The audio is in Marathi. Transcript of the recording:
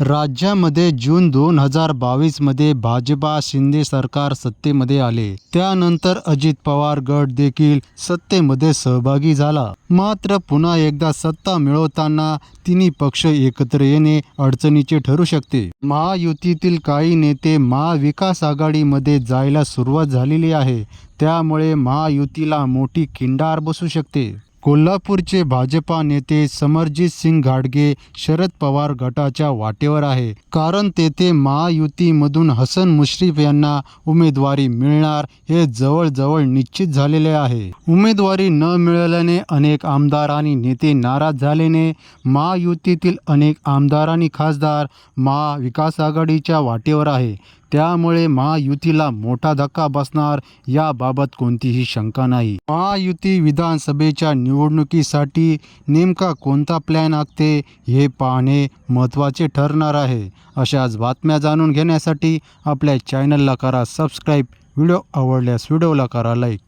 राज्यामध्ये जून दोन हजार बावीसमध्ये भाजपा शिंदे सरकार सत्तेमध्ये आले. त्यानंतर अजित पवार गट देखील सत्तेमध्ये सहभागी झाला. मात्र पुन्हा एकदा सत्ता मिळवताना तिन्ही पक्ष एकत्र येणे अडचणीचे ठरू शकते. महायुतीतील काही नेते महाविकास आघाडीमध्ये जायला सुरुवात झालेली आहे. त्यामुळे महायुतीला मोठी खिंडार बसू शकते. कोल्हापूरचे भाजपा नेते समरजित सिंग घाडगे शरद पवार गटाच्या वाटेवर आहे. कारण तेथे महायुतीमधून हसन मुश्रीफ यांना उमेदवारी मिळणार हे जवळजवळ निश्चित झालेले आहे. उमेदवारी न मिळाल्याने अनेक आमदार आणि नेते नाराज झाल्याने महायुतीतील अनेक आमदार आणि खासदार महाविकास आघाडीच्या वाटेवर आहे. त्यामुळे महायुतीला मोठा धक्का बसणार याबाबत कोणतीही शंका नाही. महायुती विधानसभेच्या निवडणुकीसाठी नेमका कोणता प्लॅन आखते हे पाहणे महत्त्वाचे ठरणार आहे. अशाच बातम्या जाणून घेण्यासाठी आपल्या चॅनलला करा सबस्क्राईब व्हिडिओ आवडल्यास व्हिडिओला करा लाईक